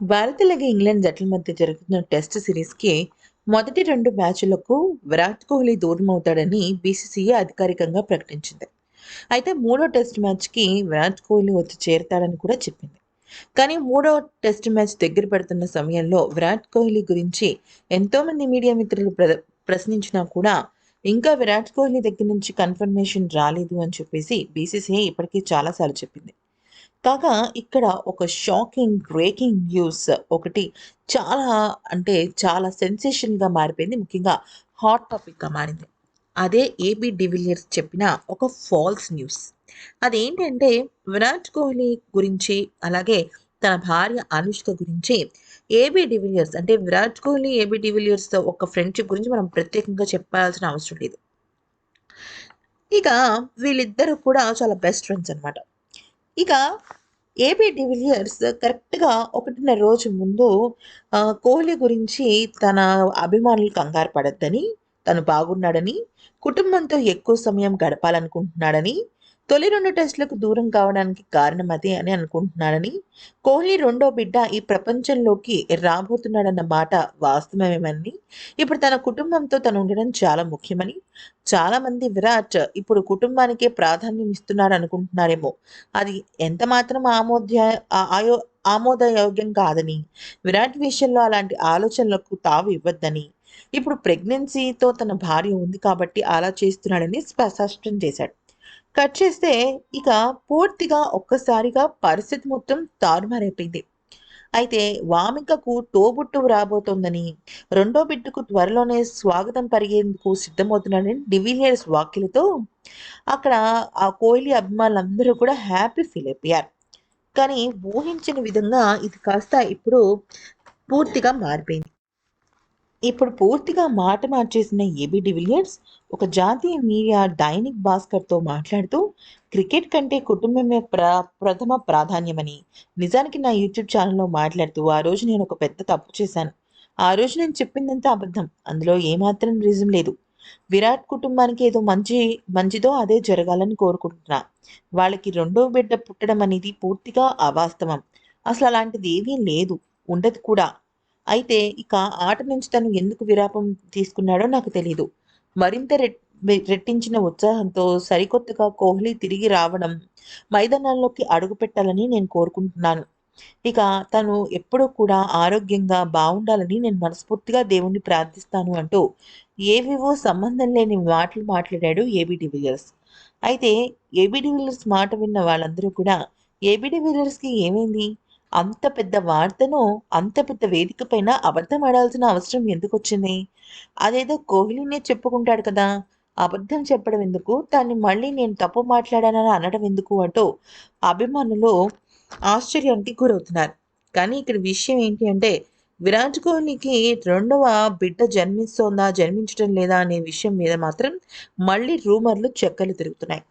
భారత్ అలాగే ఇంగ్లాండ్ జట్ల మధ్య జరుగుతున్న టెస్ట్ సిరీస్కి మొదటి రెండు మ్యాచ్లకు విరాట్ కోహ్లీ దూరం అవుతాడని బీసీసీఐ అధికారికంగా ప్రకటించింది. అయితే మూడో టెస్ట్ మ్యాచ్కి విరాట్ కోహ్లీ వచ్చి చేరతాడని కూడా చెప్పింది. కానీ మూడో టెస్ట్ మ్యాచ్ దగ్గర పడుతున్న సమయంలో విరాట్ కోహ్లీ గురించి ఎంతోమంది మీడియా మిత్రులు ప్ర ప్రశ్నించినా కూడా ఇంకా విరాట్ కోహ్లీ దగ్గర నుంచి కన్ఫర్మేషన్ రాలేదు అని చెప్పేసి బీసీసీఐ ఇప్పటికీ చాలాసార్లు చెప్పింది. కాగా ఇక్కడ ఒక షాకింగ్ బ్రేకింగ్ న్యూస్ ఒకటి చాలా అంటే చాలా సెన్సేషన్గా మారిపోయింది. ముఖ్యంగా హాట్ టాపిక్గా మారింది. అదే ఏబీ డివిలియర్స్ చెప్పిన ఒక ఫాల్స్ న్యూస్. అదేంటంటే విరాట్ కోహ్లీ గురించి అలాగే తన భార్య అనుష్క గురించి ఏబీ డివిలియర్స్ అంటే Virat Kohli AB de Villiers ఒక ఫ్రెండ్షిప్ గురించి మనం ప్రత్యేకంగా చెప్పాల్సిన అవసరం లేదు. ఇక వీళ్ళిద్దరూ కూడా చాలా బెస్ట్ ఫ్రెండ్స్ అనమాట ఇక ఏబీ డివిలియర్స్ కరెక్ట్గా ఒకటిన్నర రోజు ముందు కోహ్లీ గురించి తన అభిమానులు కంగారు పడద్దని తను బాగున్నాడని కుటుంబంతో ఎక్కువ సమయం గడపాలనుకుంటున్నాడని తొలి రెండు టెస్టులకు దూరం కావడానికి కారణం అదే అని అనుకుంటున్నాడని కోహ్లీ రెండో బిడ్డ ఈ ప్రపంచంలోకి రాబోతున్నాడన్న మాట వాస్తవమేమని ఇప్పుడు తన కుటుంబంతో తను ఉండడం చాలా ముఖ్యమని చాలామంది విరాట్ ఇప్పుడు కుటుంబానికే ప్రాధాన్యం ఇస్తున్నాడు అనుకుంటున్నారేమో. అది ఎంత మాత్రం ఆమోద్య ఆయో ఆమోదయోగ్యం కాదని విరాట్ విషయంలో అలాంటి ఆలోచనలకు తావు ఇవ్వద్దని ఇప్పుడు ప్రెగ్నెన్సీతో తన భార్య ఉంది కాబట్టి అలా చేస్తున్నాడని స్పష్టం చేశాడు. కట్ చేస్తే ఇక పూర్తిగా ఒక్కసారిగా పరిస్థితి మొత్తం తారుమారైపోయింది. అయితే వామికకు తోబుట్టు రాబోతోందని రెండో బిడ్డకు త్వరలోనే స్వాగతం పరిగేందుకు సిద్ధమవుతున్నాడని డివిలియర్స్ వాక్యలతో అక్కడ ఆ కోహ్లీ అభిమానులందరూ కూడా హ్యాపీ ఫీల్ అయిపోయారు. కానీ ఊహించిన విధంగా ఇది కాస్త ఇప్పుడు పూర్తిగా మారిపోయింది. ఇప్పుడు పూర్తిగా మాట మార్చేసిన ఏబీ డివిలియర్స్ ఒక జాతీయ మీడియా డైనిక్ భాస్కర్తో మాట్లాడుతూ క్రికెట్ కంటే కుటుంబమే ప్ర ప్రథమ ప్రాధాన్యమని నిజానికి నా యూట్యూబ్ ఛానల్లో మాట్లాడుతూ ఆ రోజు నేను ఒక పెద్ద తప్పు చేశాను. ఆ రోజు నేను చెప్పిందంతా అబద్ధం. అందులో ఏమాత్రం రీజన్ లేదు. విరాట్ కుటుంబానికి ఏదో మంచి మంచిదో అదే జరగాలని కోరుకుంటున్నా. వాళ్ళకి రెండో బిడ్డ పుట్టడం అనేది పూర్తిగా అవాస్తవం. అసలు అలాంటిది ఏమీ లేదు. ఉండదు కూడా. అయితే ఇక ఆట నుంచి తను ఎందుకు విరాపం తీసుకున్నాడో నాకు తెలియదు మరింత రెట్టించిన ఉత్సాహంతో సరికొత్తగా కోహ్లీ తిరిగి రావడం మైదానాల్లోకి అడుగు పెట్టాలని నేను కోరుకుంటున్నాను. ఇక తను ఎప్పుడూ కూడా ఆరోగ్యంగా బాగుండాలని నేను మనస్ఫూర్తిగా దేవుణ్ణి ప్రార్థిస్తాను అంటూ ఏవేవో సంబంధం లేని మాటలు మాట్లాడాడు ఏబీ డివిలియర్స్ అయితే ఏబీ డివిలియర్స్ మాట విన్న వాళ్ళందరూ కూడా ఏబీ డివిలియర్స్కి ఏమైంది? అంత పెద్ద వార్తను అంత పెద్ద వేదిక పైన అబద్ధం ఆడాల్సిన అవసరం ఎందుకు వచ్చింది అదేదో కోహ్లీనే చెప్పుకుంటాడు కదా అబద్ధం చెప్పడం ఎందుకు? దాన్ని మళ్ళీ నేను తప్పు మాట్లాడానని అనడం ఎందుకు అంటూ అభిమానులు ఆశ్చర్యానికి గురవుతున్నారు. కానీ ఇక్కడ విషయం ఏంటి అంటే విరాట్ కోహ్లీకి రెండవ బిడ్డ జన్మిస్తోందా జన్మించడం లేదా అనే విషయం మీద మాత్రం మళ్ళీ రూమర్లు చెక్కలు తిరుగుతున్నాయి.